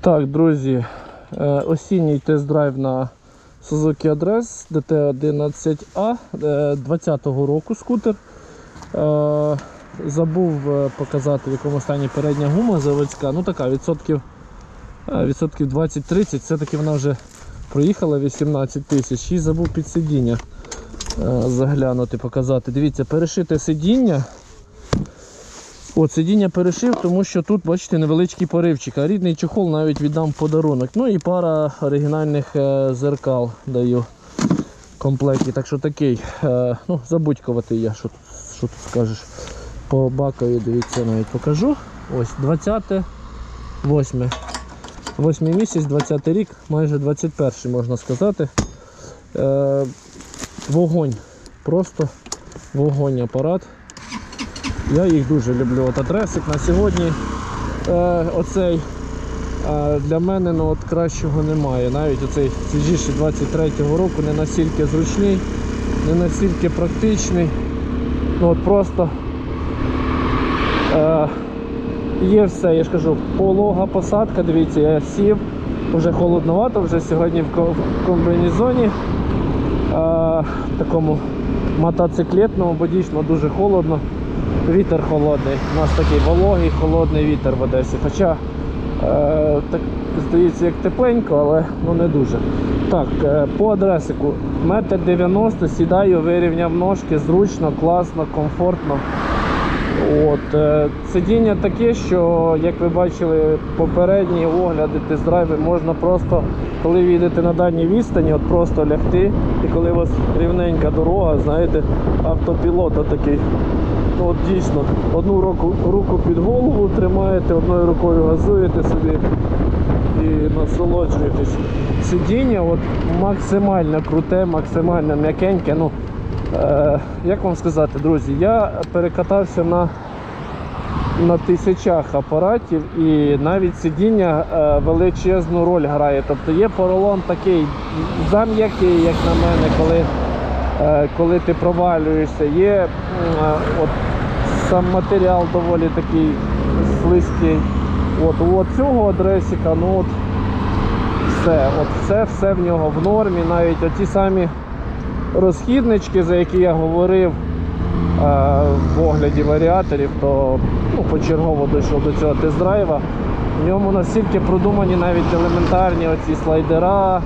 Так, друзі, е, осінній тест-драйв на Suzuki Address DT11A 20-го року скутер. Е, Забув е, показати, в якому стані передня гума заводська. Ну така, відсотків, е, відсотків 20-30. Все-таки вона вже проїхала 18 тисяч і забув під сидіння е, заглянути, показати. Дивіться, перешите сидіння. От сидіння перешив, тому що тут, бачите, невеличкий поривчик, а рідний чохол навіть віддам подарунок. Ну і пара оригінальних е, зеркал даю в комплекті. Так що такий, е, ну, забудькуватий я, що, тут- що тут скажеш. По бакові, дивіться, навіть покажу. Ось 20, 8. 8 місяць, 20 рік, майже 21 можна сказати. Е, вогонь. Просто вогонь апарат. Я їх дуже люблю. От адресик на сьогодні е, оцей е, для мене ну, от кращого немає. Навіть оцей свіжіший 23-го року не настільки зручний, не настільки практичний. Ну от просто е, є все, я ж кажу, полога посадка, дивіться, я сів, вже холодновато, вже сьогодні в ко- комбінезоні е, такому мотоциклетному, бо дійсно дуже холодно. Вітер холодний. У нас такий вологий, холодний вітер в Одесі. Хоча е, так здається, як тепленько, але ну не дуже. Так, е, по адресику. Метр 90, сідаю, вирівняв ножки, зручно, класно, комфортно. От, е, сидіння таке, що, як ви бачили, попередні огляди, тест-драйви можна просто, коли ви їдете на дальній відстані, от просто лягти. І коли у вас рівненька дорога, знаєте, автопілот такий. Ну, от дійсно, одну руку, руку під голову тримаєте, одною рукою газуєте собі і насолоджуєтесь. Сидіння от максимально круте, максимально м'якеньке. Ну, е, як вам сказати, друзі, я перекатався на, на тисячах апаратів і навіть сидіння е, величезну роль грає. Тобто є поролон такий зам'який, як на мене, коли, коли ти провалюєшся. Є е, от, сам матеріал доволі такий слизький. От, у цього адресика, ну от все, от все, все в нього в нормі, навіть оті самі розхіднички, за які я говорив е, в огляді варіаторів, то ну, почергово дійшов до цього тест-драйва. В ньому настільки продумані навіть елементарні оці слайдера,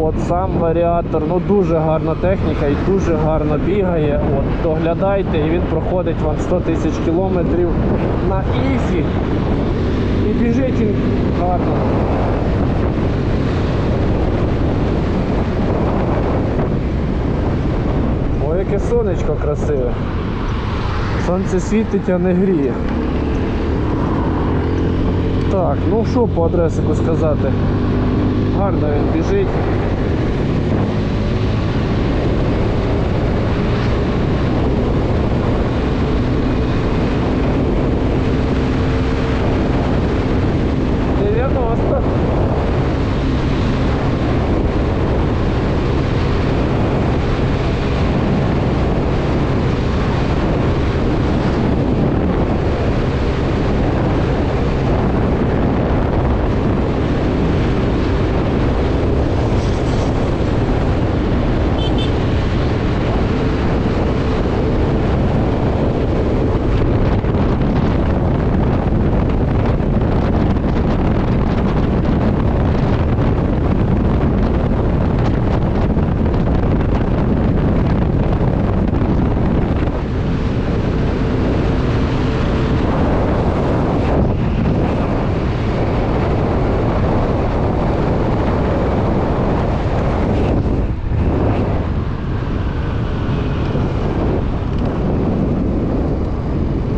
от сам варіатор, ну дуже гарна техніка і дуже гарно бігає. От, доглядайте, і він проходить вам 100 тисяч кілометрів на ізі. І біжить він гарно. Ой, яке сонечко красиве. Сонце світить, а не гріє. Так, ну що по адресику сказати? Гарно він біжить. Дев'яносто.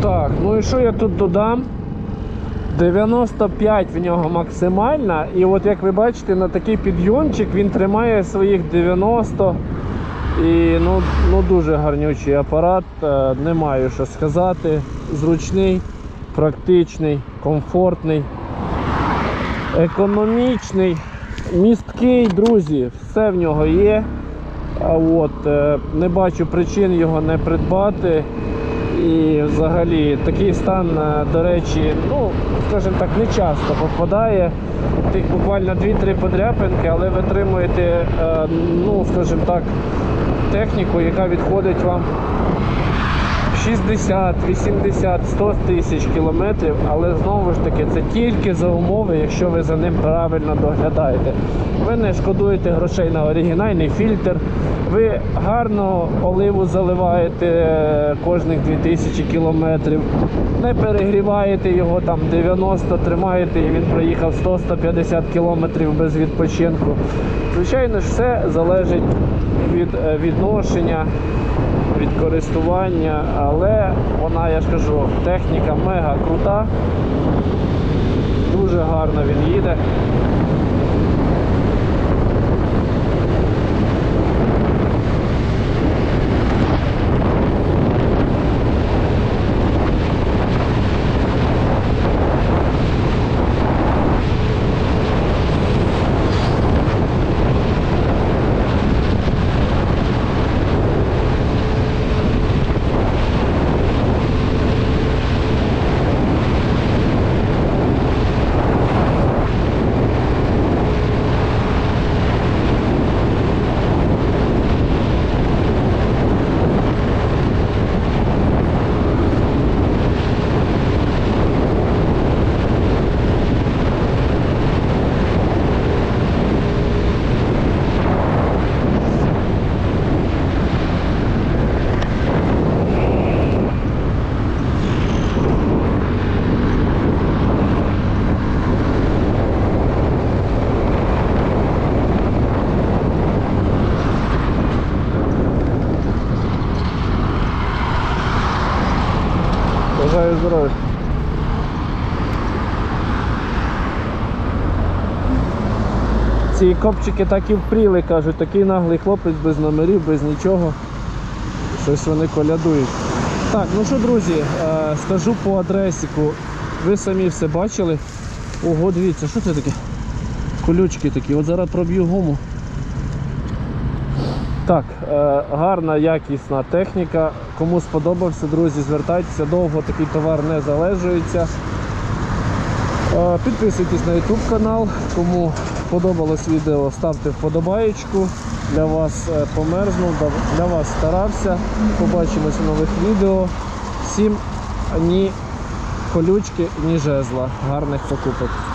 Так, і що я тут додам? 95 в нього максимальна. І от як ви бачите, на такий підйомчик він тримає своїх 90. І ну, ну дуже гарнючий апарат. е, Не маю що сказати. Зручний, практичний, комфортний, економічний, місткий, друзі, все в нього є. А от, е, не бачу причин його не придбати. І взагалі такий стан, е, до речі, ну, скажімо так, не часто попадає. Тих буквально 2-3 подряпинки, але ви отримуєте, е, ну, скажімо так, техніку, яка відходить вам 60, 80, 100 тисяч кілометрів, але знову ж таки це тільки за умови, якщо ви за ним правильно доглядаєте. Ви не шкодуєте грошей на оригінальний фільтр, ви гарно оливу заливаєте е, кожних 2000 кілометрів, не перегріваєте його там 90, тримаєте і він проїхав 100-150 кілометрів без відпочинку. Звичайно ж, все залежить від е, відношення від користування, але вона, я ж кажу, техніка мега крута. Дуже гарно він їде. Здоров'я. Ці копчики так і впріли, кажуть, такий наглий хлопець без номерів, без нічого. Щось вони колядують. Так, ну що, друзі, е, скажу по адресіку. Ви самі все бачили. Ого, дивіться, що це таке? Колючки такі. От зараз проб'ю гуму. Так, е, гарна, якісна техніка. Кому сподобався, друзі, звертайтеся довго, такий товар не залежується. Е, Підписуйтесь на YouTube канал. Кому сподобалось відео, ставте вподобаєчку. Для вас е, померзнув, для вас старався. Побачимось у нових відео. Всім ні колючки, ні жезла. Гарних покупок.